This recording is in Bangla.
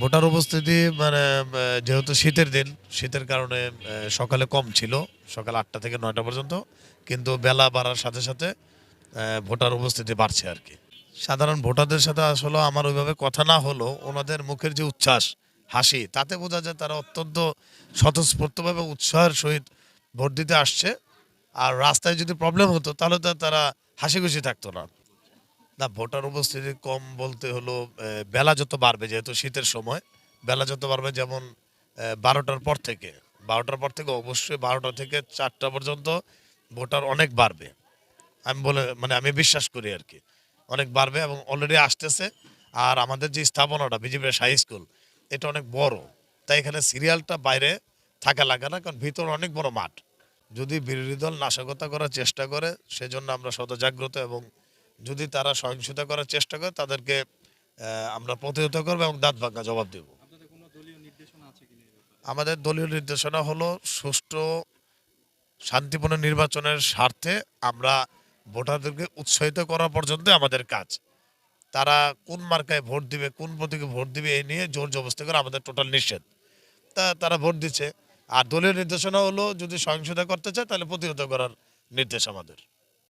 ভোটার উপস্থিতি মানে যেহেতু শীতের দিন, শীতের কারণে সকালে কম ছিল, সকাল আটটা থেকে নয়টা পর্যন্ত, কিন্তু বেলা বাড়ার সাথে সাথে ভোটার উপস্থিতি বাড়ছে আর কি। সাধারণ ভোটারদের সাথে আসলে আমার ওইভাবে কথা না হলো ওনাদের মুখের যে উচ্ছ্বাস, হাসি, তাতে বোঝা যায় তারা অত্যন্ত স্বতঃস্ফূর্তভাবে উৎসাহের সহিত ভোট দিতে আসছে। আর রাস্তায় যদি প্রবলেম হতো, তাহলে তো তারা হাসি খুশি থাকতো না। না, ভোটার উপস্থিতি কম বলতে হলো বেলা যত বাড়বে, যেহেতু শীতের সময়, বেলা যত বাড়বে যেমন বারোটার পর থেকে, বারোটার পর থেকে অবশ্যই বারোটা থেকে চারটা পর্যন্ত ভোটার অনেক বাড়বে। আমি বলে মানে আমি বিশ্বাস করি আর কি, অনেক বাড়বে এবং অলরেডি আসতেছে। আর আমাদের যে স্থাপনাটা বিজেপির হাই স্কুল, এটা অনেক বড়। তাই এখানে সিরিয়ালটা বাইরে থাকা লাগে না, কারণ ভিতরে অনেক বড় মাঠ। যদি বিরোধী দল নাশকতা করার চেষ্টা করে, সেজন্য আমরা সদজাগ্রত এবং যদি তারা সহিংসতা করার চেষ্টা করে তাদেরকে আমরা প্রতিহত করব এবং দাঁত ভাঙ্গা জবাব দেব। আমাদের দলীয় নির্দেশনা হলো সুষ্ঠু শান্তিপূর্ণ নির্বাচনের স্বার্থে আমরা ভোটারদেরকে উৎসাহিত করা পর্যন্ত আমাদের কাজ। তারা কোন মার্কায় ভোট দিবে কোন প্রতীকে ভোট দিবে এই নিয়ে জোর জবস্তি করে আমাদের টোটাল নিষেধ। তা তারা ভোট দিচ্ছে। আর দলীয় নির্দেশনা হলো যদি সহিংসতা করতে চায় তাহলে প্রতিহত করার নির্দেশ আমাদের।